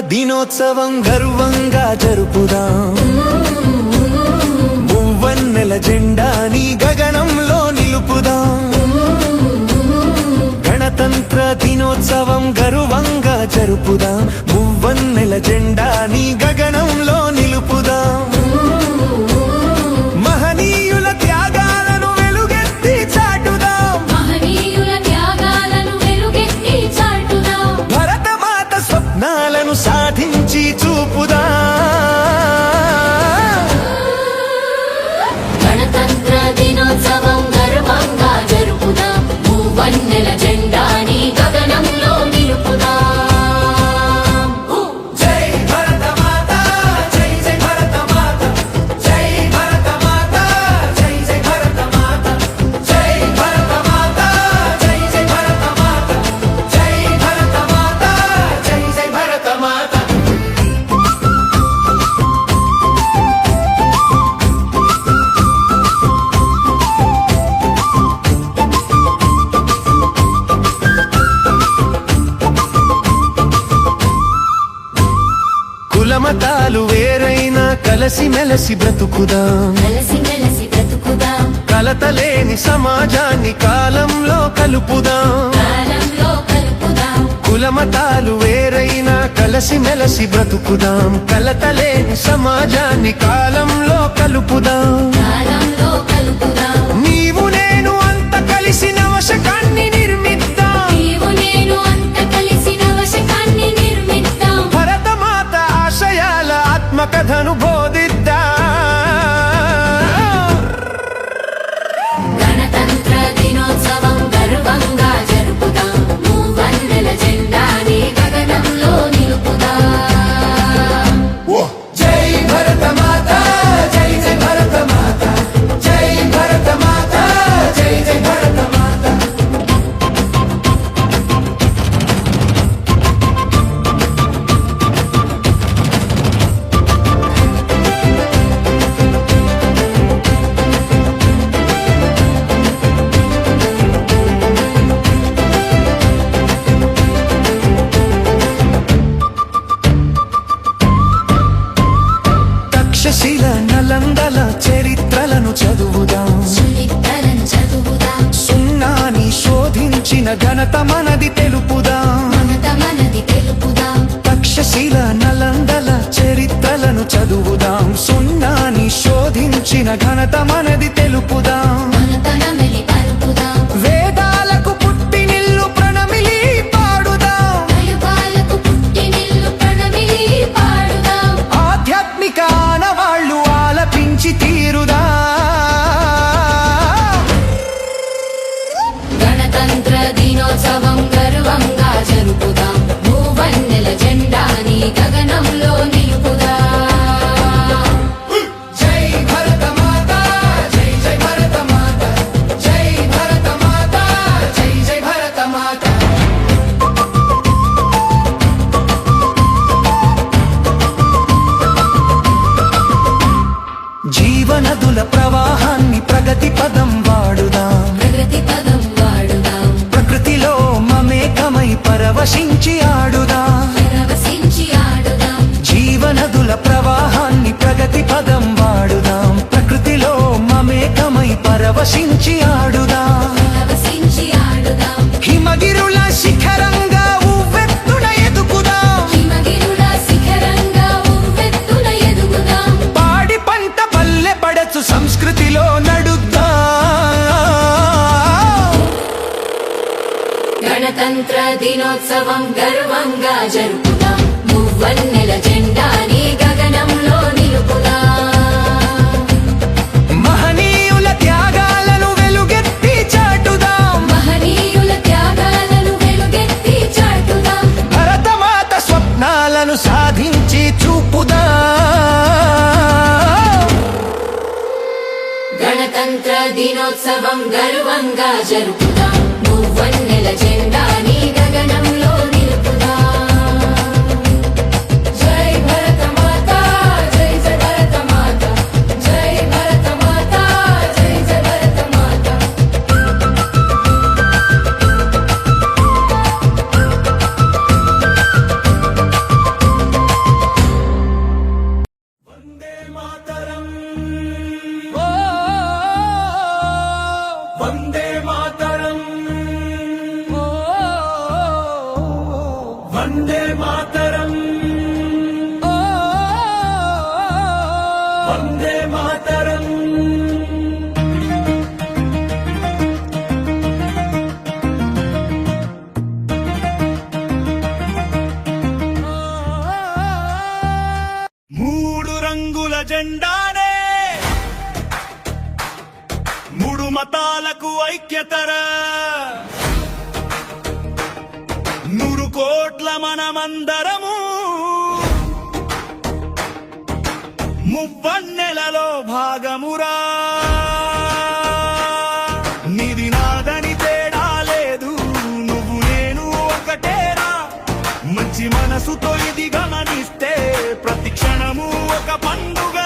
దినోత్సవం గర్వంగా జరుపుదాం. మువ్వన్నెల జెండాని గగనంలో నిలుపుదాం. గణతంత్ర దినోత్సవం గర్వంగా జరుపుదాం. మువ్వన్నెల జెండాని కలసి మెలసి బ్రతుకుదాం. కలిసి మెలిసి బ్రతుకుదాం. కలతలేని సమాజాన్ని కాలంలో కలుపుదాం. కాలంలో కలుపుదాం. కులమతాలు వేరైనా కలసి మెలసి బ్రతుకుదాం. కలతలేని సమాజాన్ని కాలంలో కలుపుదాం. కథను బోధి ఘనత మనది తెలుపుదాం. తక్షశిల నలందల చరిత్రలను చదువుదాం. సున్నాని శోధించిన ఘనత మనది తెలుపుదాం. ప్రగతి పదం వాడుదాం. ప్రగతి పదం వాడుదాం. ప్రకృతిలో మమేకమై పరవశించి ఆడుదాం. పరవశించి ఆడుదాం. జీవనదుల ప్రవాహాన్ని ప్రగతి పదం వాడుదాం. ప్రకృతిలో మమేకమై పరవశించి ఆడుదాం. పరవశించి ఆడుదాం. హిమగిరుల శిఖరంగా గణతంత్ర దినోత్సవం గర్వంగా జరుపుదాం. మూవన్నెల జెండాని గగనంలో నిలుపుదాం. మహనీయుల త్యాగాలను వెలుగెత్తి చాటుదాం. మహనీయుల త్యాగాలను వెలుగెత్తి చాటుదాం. భరతమాత స్వప్నాలను సాధించి చూపుదాం. గణతంత్ర దినోత్సవం గర్వంగా జరుపుదాం. నరము మువ్వన్నెలలో భాగమురా. నిది నాదని తేడా లేదు నువ్వు నేను ఒకటేరా. మంచి మనసుతో ఇది గమనిస్తే ప్రతి క్షణము ఒక పండుగ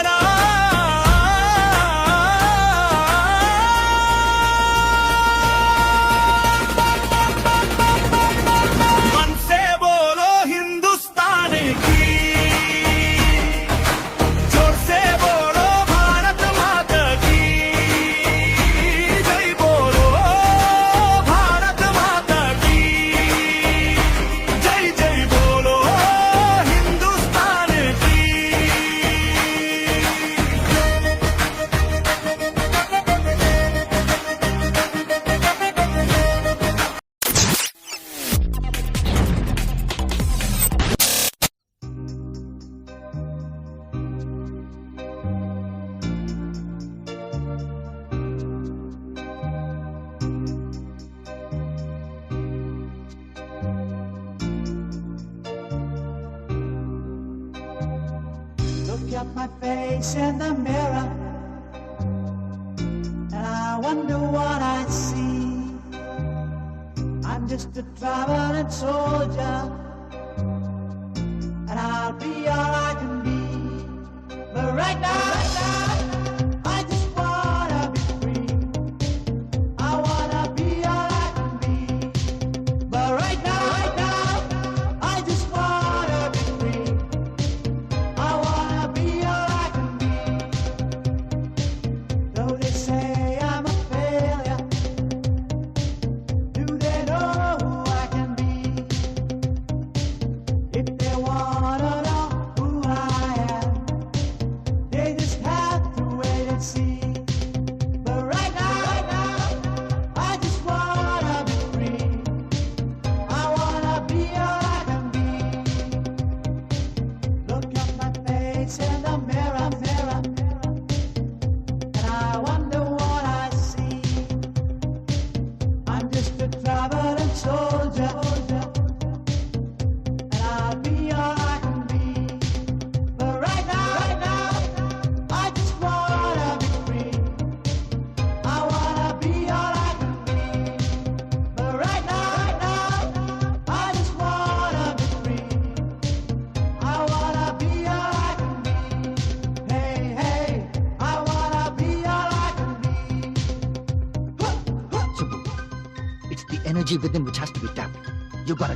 right now.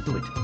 can't do it.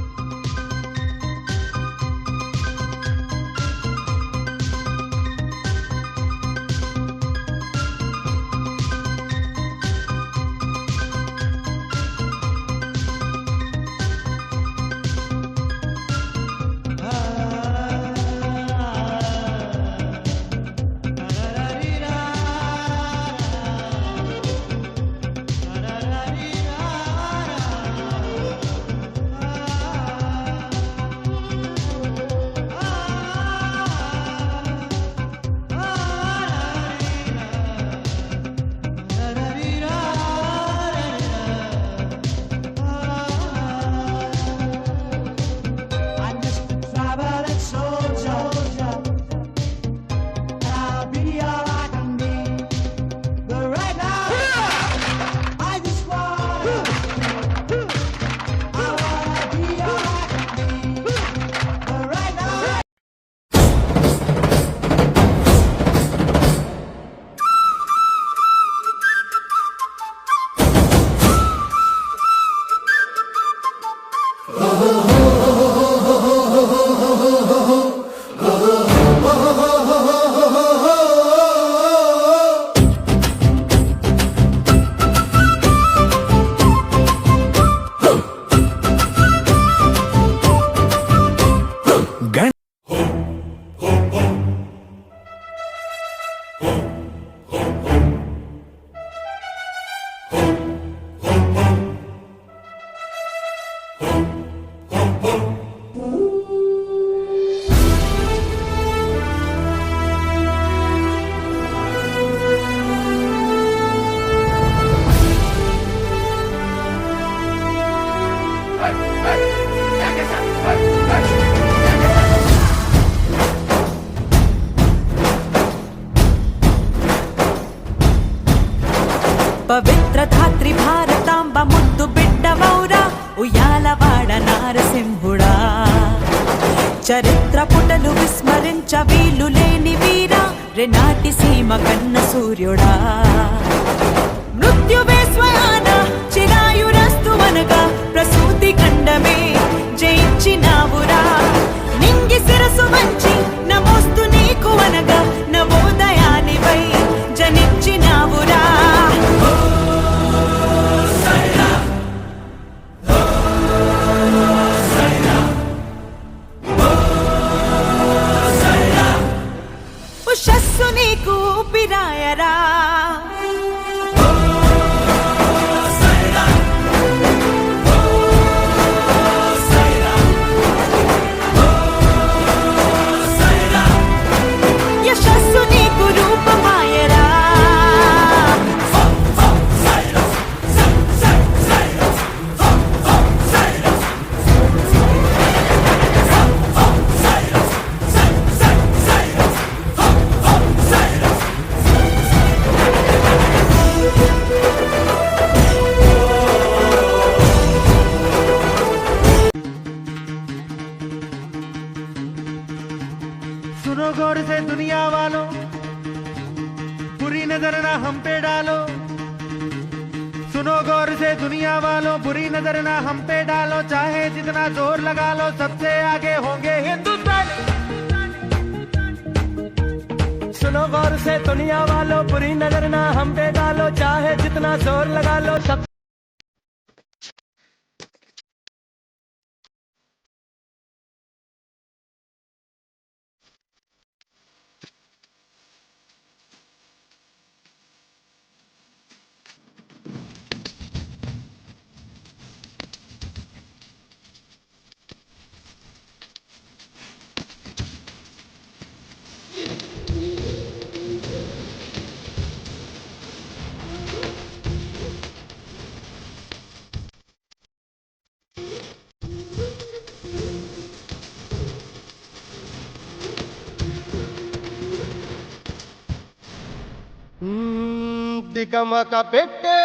దిగమక పెట్టే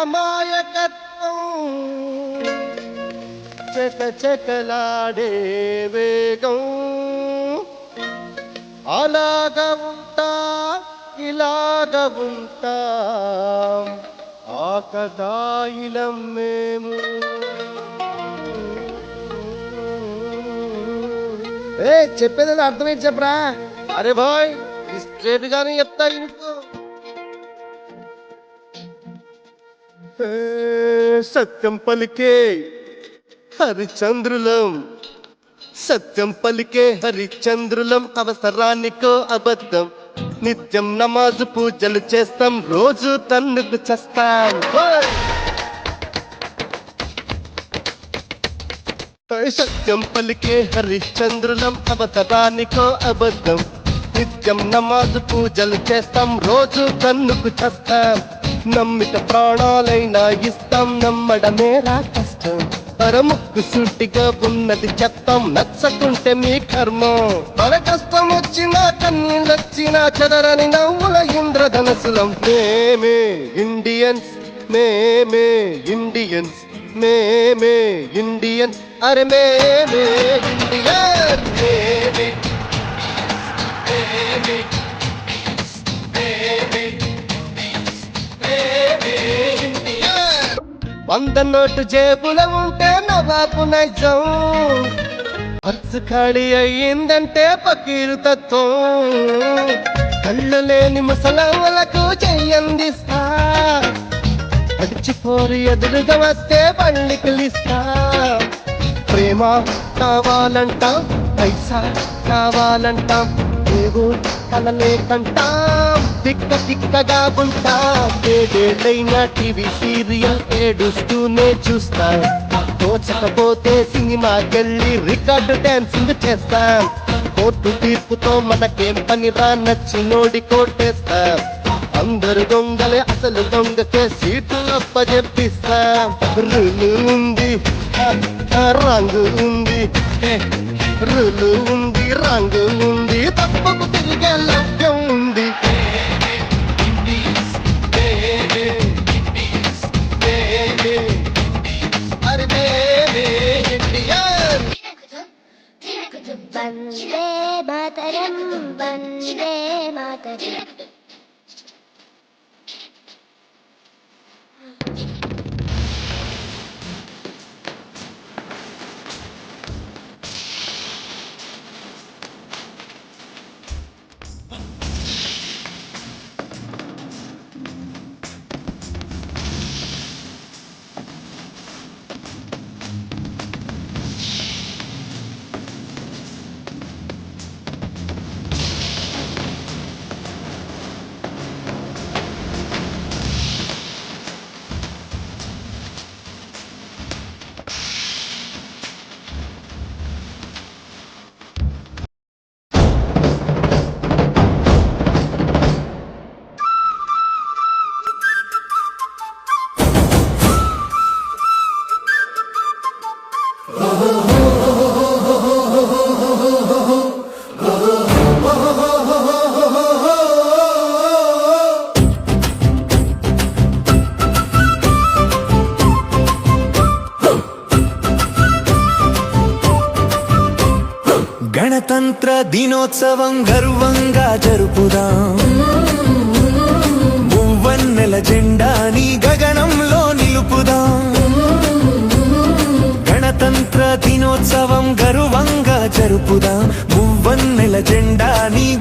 అమాయకత్వం. చెక చెకలాడే వేగం. అలాగ ఉంటా ఇలాగ ఉంటా. ఆకదాయిలం మేము. ఏ చెప్పేది అర్థమైంది చెప్పరా? అరే బాయ్ స్ట్రేట్ గానే చెప్తా ఇంకో సత్యం పలికే హరిచంద్రులం. సత్యం పలికే హరిచంద్రులం అవసరానికో అబద్ధం. నిత్యం నమాజు పూజలు చేస్తాం రోజు తన్నుకు చేస్తాం. సత్యం పలికే హరిశ్చంద్రులం అవతరానికో అబద్ధం. నిత్యం నమాజు పూజలు చేస్తాం రోజు తన్నుకు చేస్తాం. నమ్మిత ప్రాణాలైనా ఇస్తాం నమ్మడమేరా కష్టం. పరముక్కు సుట్టిగా ఉన్నది చెప్తాం నచ్చకుంటే మీ కర్మ. మన కష్టం వచ్చినా కన్నీళ్ళొచ్చినా చెదరని నవ్వుల ఇంద్రధనసులం మేమే ఇండియన్స్ మేమే ఇండియన్స్ మేమే ఇండియన్ అరే మేమే ఇండియన్ మేమే మేమే మేమే. వంద నోటు జేబుల ఉంటే నవాపు నైజం. ఖర్చు ఖాళీ అయ్యిందంటే పకీరు తత్వం. కళ్ళు లేని ముసలమ్మలకు చెయ్యందిస్తా అడిచిపోరు ఎదురుగా వస్తే పళ్ళికిలిస్తా ప్రేమ కావాలంటాం పైసా కావాలంటాం దేవుడు కలలేకంటా. తిక్క తిక్కగా ఉంటా. ఏడేళ్ళైనా టీవీ సీరియల్ ఏడుస్తూనే చూస్తా. తోచకపోతే సినిమాకెళ్ళి రికార్డు డాన్సింగ్ చేస్తాం. కోర్టు తీర్పుతో మనకేం పనిరా నచ్చినోడి కోటేస్తా అందరు దొంగలే అసలు దొంగకే సీట్లు అప్పజెప్పిస్తా. రులు ఉంది రంగు ఉంది రులు ఉంది రంగు ఉంది. తప్పకు తిరిగే లభ్యం ఉంది. దినోత్సవం గర్వంగా జరుపుదాం. మువ్వన్నెల జెండాని గగనంలో నిలుపుదాం. గణతంత్ర దినోత్సవం గర్వంగా జరుపుదాం. మువ్వన్నెల జెండాని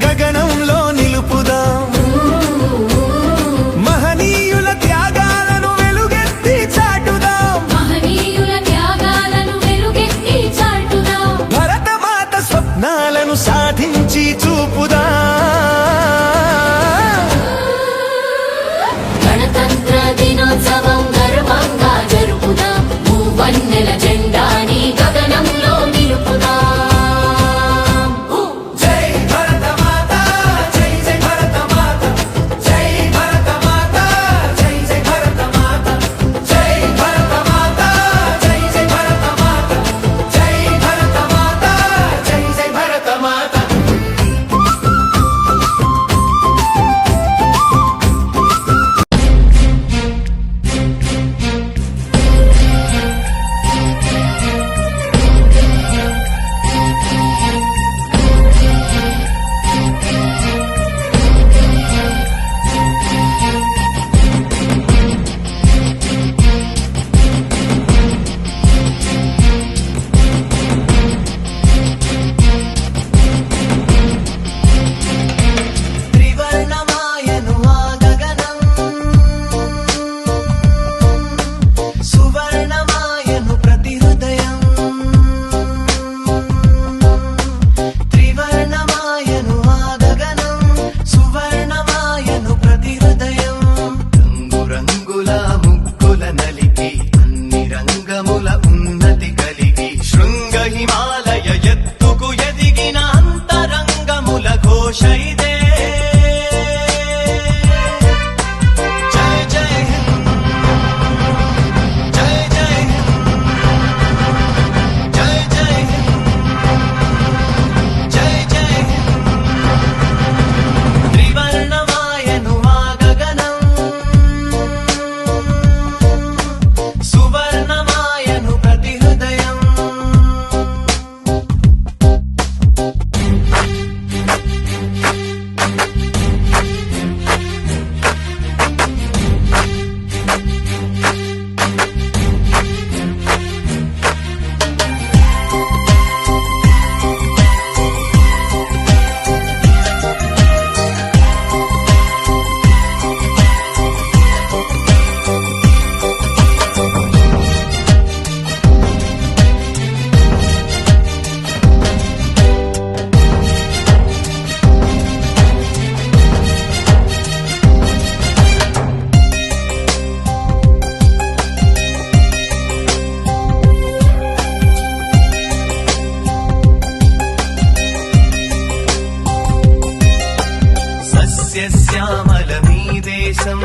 సస్యశ్యామల మీ దేశం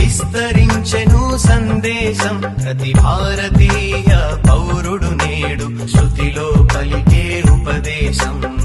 విస్తరించెను సందేశం. ప్రతి భారతీయ పౌరుడు నేడు శృతిలో కలిగే ఉపదేశం.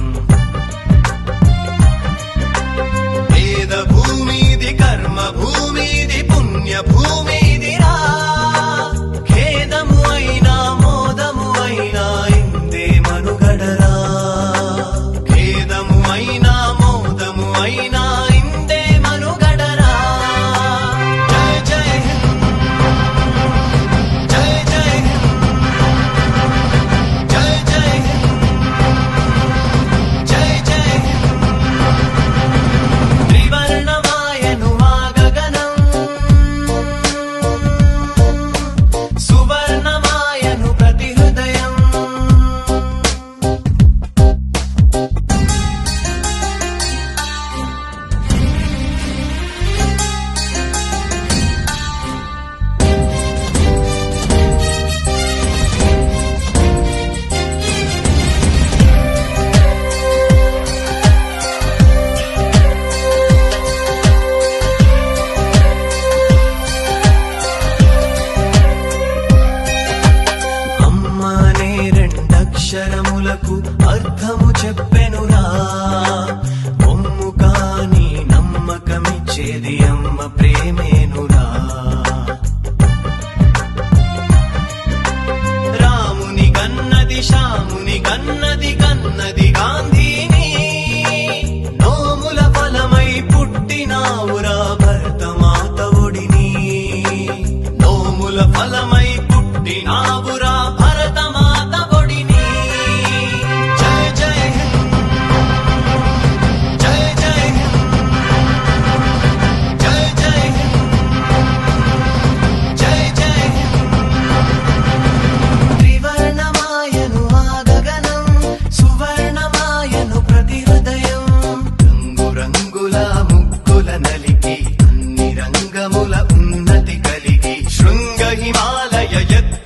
yeah, yeah.